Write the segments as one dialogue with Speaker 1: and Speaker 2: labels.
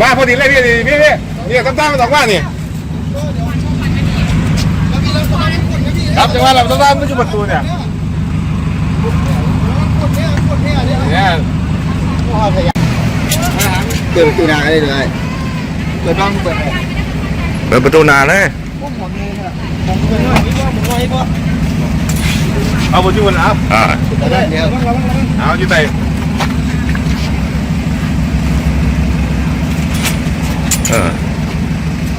Speaker 1: มาพอดีเลยพี่นี่พี่พี่นี่ตั้มตั้มมาสองว่านี่ครับจังหวะเราตั้มตั้มไม่จุดประตูเนี่ยเนี่ย
Speaker 2: เปิดประตูนาได้เลยเปิดบ้างเปิด
Speaker 3: เปิดประตูนานเลย
Speaker 1: เอาประตูนะครับ
Speaker 3: อ่า
Speaker 2: ได้เดียว
Speaker 1: เอาอยู่ไหน
Speaker 3: เออ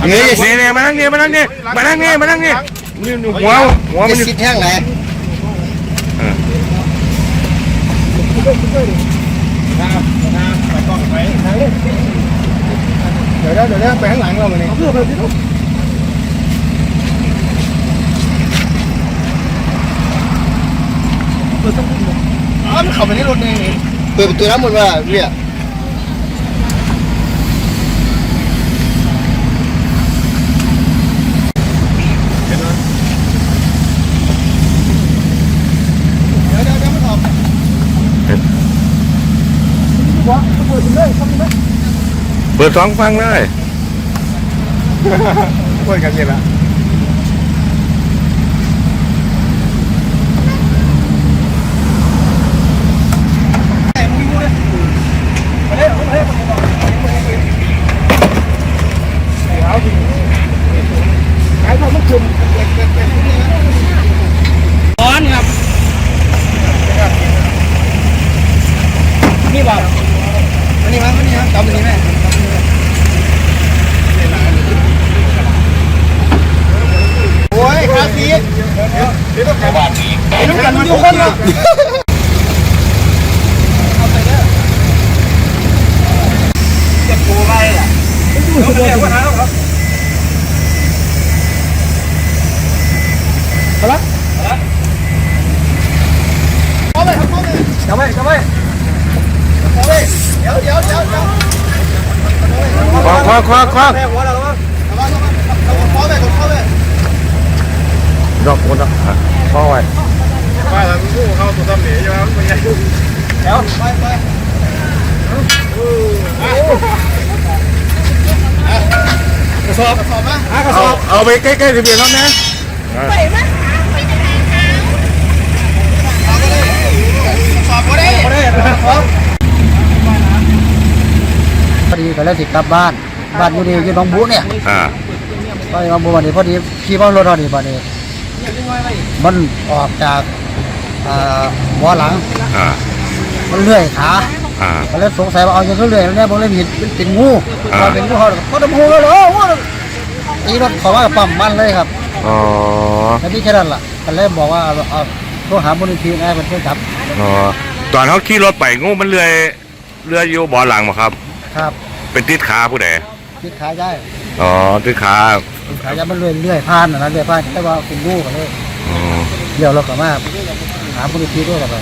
Speaker 3: นี่นี่นี่มานั่งนี่มานั่งนี่มานั่งนี่มานั่งนี่นี่นี่หัวหัวมัน
Speaker 2: จะ
Speaker 3: อยู่
Speaker 2: คิดแห้งไหน
Speaker 3: เออ
Speaker 2: เดี๋ยวเดี๋ยวไปข้างหลังเราเลยเพื่อไปที่นู้นอ๋อมันเข้าไปในรถเปิดประตูน้ำหมดว่าเรีย
Speaker 3: เปิดสองฟังเลย
Speaker 1: พูดกันยังไง
Speaker 2: ร้อนครับนี่บอกอันนี้ มั้งอันนี้มั้งจำอันนี้ไหมโอ้ยคาซีด
Speaker 1: นี่ต้องขอบาทนี้
Speaker 2: ไอ้ลูกกันมันทุกคนเนาะจะปูไปล่ะดูเสียว่าหาครับเอาละเอาละเข้าไปเข้าไปเข้าไปเข้าไปเดี๋ยวเดี๋ยวเดี๋ยวเดี๋ยว
Speaker 3: ควักควักควัก
Speaker 2: แม่หัวเราแล้วมั้งเข้าไปเข้าไป
Speaker 3: ดอกคนละคอไว้
Speaker 1: ว่าทางผู้เข้าตัวตั้มเหนียวมันยัง
Speaker 2: เดี๋ยวไปไปกระสอบกระสอบนะกระสอบ
Speaker 3: เอาไปใกล้ๆทะเบียนรถนะ
Speaker 2: สอบก็ได้ก็ได้ครับ
Speaker 4: พอดีก็ แล้วสิกลับบ้าน บ้านอยู่ดีอยู่หนองบุเนี่ย
Speaker 3: อ่า
Speaker 4: ไปหนองบุวันนี้พอดีขี่มอเตอร์ไซค์นี่บัดนี้ มันออกจากอ่าหัวหลัง
Speaker 3: อ่า
Speaker 4: มันเลื่อยขา
Speaker 3: อ่า
Speaker 4: ก็เลยสงสัยว่าเอาอย่างก็เลื่อยแล้วเนี่ยผมเลยเห็นเป็นเป็นงู
Speaker 3: อ่า
Speaker 4: พอเป็นงูเขาก็ดมงูเลยเหรองูตีรถเขาว่าปั๊มมันเลยครับ
Speaker 3: อ๋อ
Speaker 4: แล้วนี่แค่นั้นล่ะก็เลยบอกว่าเอาเอาโทรหามูลนิธินะเป็นช่วยจับ
Speaker 3: อ๋อ ตอนเขาขี่รถไปงูมันเลื่อยเลื่อยอยู่เบ่อหลังบ่ครับ
Speaker 4: ครับ
Speaker 3: เป็นติดขาผู้ใด
Speaker 4: ติดขาได้
Speaker 3: อ๋อติดขา
Speaker 4: ติดขาได้มันเลื่อยเลื่อยผ่านนะนะเลื่อยผ่านแต่ว่าเป็นงูกันเลย
Speaker 3: อ๋อ
Speaker 4: เดี๋ยวเราก็มาหามูลนิธิด้วยกันไป